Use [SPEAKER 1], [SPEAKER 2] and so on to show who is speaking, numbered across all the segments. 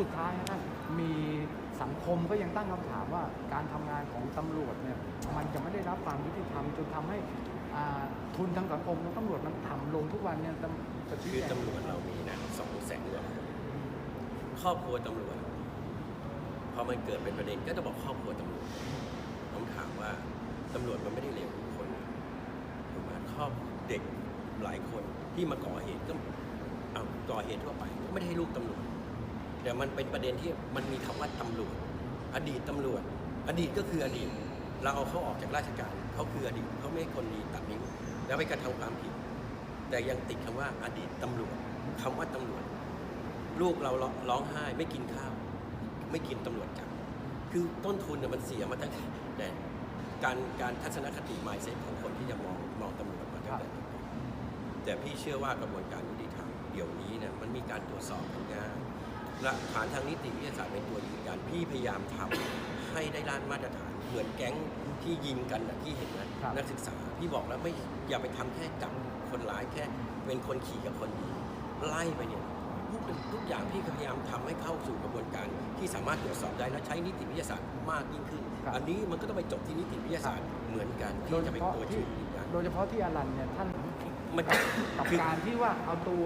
[SPEAKER 1] สุดท้ายนะท่านมีสังคมก็ยังตั้งคำถามว่าการทำงานของตำรวจเนี่ยมันจะไม่ได้รับความยุติธรรมจนทำให้อ่าทุนทางสังคมของตำรวจมันต่ำลงทุกวันเนี่ยตำจะชี้
[SPEAKER 2] คือ
[SPEAKER 1] แจง
[SPEAKER 2] ตำรวจเรามีนะสองแสนกว่าคนครอบครัวตำรวจพอมันเกิดเป็นประเด็นก็จะบอกครอบครัวตำรวจผมถามว่าตำรวจมันไม่ได้เลวทุกคนถูกไหมครอบเด็กหลายคนที่มาก่อเหตุก็เอาก่อเหตุทั่วไปก็ไม่ได้ให้ลูกตำรวจ แต่มันเป็นประเด็นที่มันมีคำว่าตำรวจ อดีตตำรวจ อดีตก็คืออดีต เราเอาเขาออกจากราชการเขาคืออดีตเขาไม่ให้คนดีตัดนิ้วแล้วไปกระทำความผิด แต่ยังติดคำว่าอดีตตำรวจคำว่าตำรวจ ลูกเราร้องไห้ไม่กินข้าว ไม่กินตำรวจจับคือต้นทุนเนี่ยมันเสียมาตั้งแต่แต่การการทัศนคติหมายเซตของคนที่จะมองมองตำรวจมาตั้งแต่ต้นแต่พี่เชื่อว่ากระบวนการยุติธรรมเดี๋ยวนี้เนี่ยมันมีการตรวจสอบกันง่าย หลักฐานทางนิติวิทยาศาสตร์เป็นตัวยืนยันพี่พยายามทำให้ได้ด้านมาตรฐานเหมือนแก๊งที่ยิงกันนะที่เห็นนะ
[SPEAKER 1] ครับ
[SPEAKER 2] นักศึกษาพี่บอกแล้วไม่อย่าไปทำแค่จับคนร้ายแค่เป็นคนขี่กับคนดีไล่ไปเนี่ยทุกทุกอย่างพี่ก็พยายามทำให้เข้าสู่กระบวนการที่สามารถตรวจสอบได้และใช้นิติวิทยาศาสตร์มากยิ่งขึ้น
[SPEAKER 1] ครับ
[SPEAKER 2] อันนี้มันก็ต้องไปจบที่นิติวิทยาศาสตร์เหมือนกัน
[SPEAKER 1] โด
[SPEAKER 2] ที่
[SPEAKER 1] ยเฉ
[SPEAKER 2] จะเป็น
[SPEAKER 1] พาะ
[SPEAKER 2] ตัว
[SPEAKER 1] ที่
[SPEAKER 2] ชี้ยืนยัน
[SPEAKER 1] โดยเฉพาะที่อรันเนี่ยท่าน
[SPEAKER 2] มัน
[SPEAKER 1] กับ
[SPEAKER 2] คือ
[SPEAKER 1] การที่ว่าเอาตัว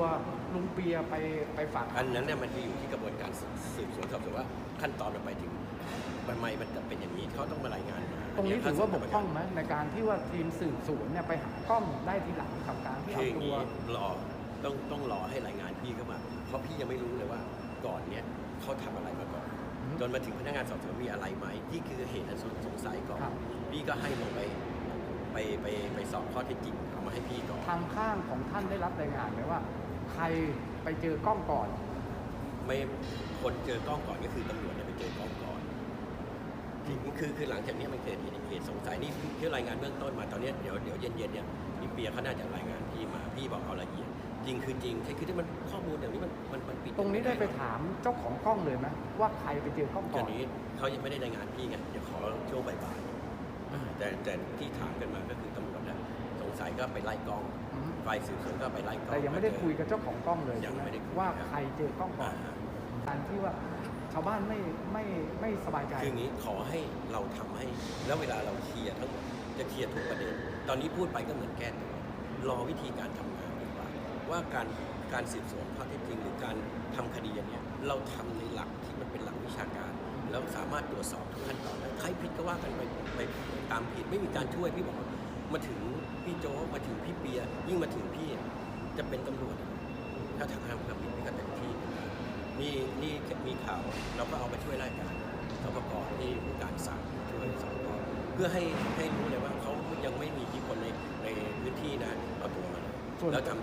[SPEAKER 1] ลุงเปียไปไปฝาก
[SPEAKER 2] อันนั้นเนี่ยมันจะอยู่ที่กระบวนการสืบสวนสอบสวนว่าขั้นตอนมันไปถึงทำไมมันจะเป็นอย่างนี้เขาต้องมารายงานมา
[SPEAKER 1] ตรงนี้
[SPEAKER 2] เย
[SPEAKER 1] ถือว่าบ
[SPEAKER 2] ขั้
[SPEAKER 1] ก
[SPEAKER 2] น
[SPEAKER 1] พร่องไหมในการที่ว่าทีมสืบสวนเนี่ยไปหากล้องได้ทีหลังกับการที่
[SPEAKER 2] คื
[SPEAKER 1] เอา
[SPEAKER 2] ออย่าง
[SPEAKER 1] ตัว
[SPEAKER 2] นี้รอต้องต้องรอให้รายงานพี่เข้ามา เพราะพี่ยังไม่รู้เลยว่าก่อนเนี้ยเขาทำอะไรมาก่อน
[SPEAKER 1] อืม
[SPEAKER 2] จนมาถึงพนักงานสอบสวนมีอะไรไหมที่คือเหตุอันสงสัยก่อน
[SPEAKER 1] ครับ
[SPEAKER 2] พี่ก็ให้ลงไป ไปไปไปสอบข้อเท็จจริงเอามาให้พี่ก่อน
[SPEAKER 1] ทางข้างของท่านได้รับรายงานไหมว่า ใครไปเจอกล้องก่อน
[SPEAKER 2] ไม่คนเจอกล้องก่อนก็คือตำรวจเนี่ยไปเจอกล้องก่อนถึงคือคือหลังจากนี้มันเกิดเหตุสงสัยนี่คือรายงานเบื้องต้นมาตอนเนี้ยเดี๋ยวเดี๋ยวเย็นๆเนี่ยพี่เปียเขาน่าจะรายงานพี่มาพี่บอกเอาละเอียดจริงคือจริงคือที่มันข้อมูลอย่างนี้มันมันมันปิด
[SPEAKER 1] ตรงนี้ได้ไปถามเจ้าของกล้องเลยไหมว่าใครไปเจอกล้อง
[SPEAKER 2] ต
[SPEAKER 1] ก่
[SPEAKER 2] อ
[SPEAKER 1] อนน
[SPEAKER 2] นี้เขายังไม่ได้รายงานพี่ไงเดี๋ยวขอช่วงบ่ายๆอ่า แต่แต่ที่ถามกันมาก็คือตำรวจนะสงสัยก็ไปไล่กล้อง
[SPEAKER 1] อืม
[SPEAKER 2] ฝ่ายสืบสวนก็ไปไล่กล้อง
[SPEAKER 1] แต่ยังไม่ได้คุยกับเจ้าของกล้องเลย
[SPEAKER 2] ยั
[SPEAKER 1] ใช่
[SPEAKER 2] ง
[SPEAKER 1] ไหม
[SPEAKER 2] ไม่ได้คุย
[SPEAKER 1] ว่า
[SPEAKER 2] ครับ
[SPEAKER 1] ใครเจอกล้องก่อ
[SPEAKER 2] อ่าน
[SPEAKER 1] การที่ว่าชาวบ้านไม่ไม่ไม่สบายใจ
[SPEAKER 2] คืออย่างนี้ขอให้เราทำให้แล้วเวลาเราเคลียร์ทั้งหมดจะเคลียร์ทุกประเด็น ตอนนี้พูดไปก็เหมือนแก้ตัวรอวิธีการทำงานดีกว่า ว่าการการสืบสวนข้อเท็จจริงหรือการทำคดีอย่างเนี้ยเราทำในหลักที่มันเป็นหลักวิชาการ แล้วสามารถตรวจสอบทุกขั้นตอนใครผิดก็ว่ากันไปไปตามผิดไม่มีการช่วยพี่บอกมาถึงพี่โจมาถึงพี่เปียยิ่งมาถึงพี่จะเป็นตำรวจ ถ้าทางห้ามความผิดพี่ก็เต็มที่นี่นี่มีข่าวเราก็เอามาช่วยรายการสปกที่ผู้การสั่งช่วยสปกเพื่อให้ให้รู้เลยว่าเขายังไม่มีทธิพลในในพื้นที่นะเอาตัวมาเลย
[SPEAKER 1] ส่วน
[SPEAKER 2] แล้วทำ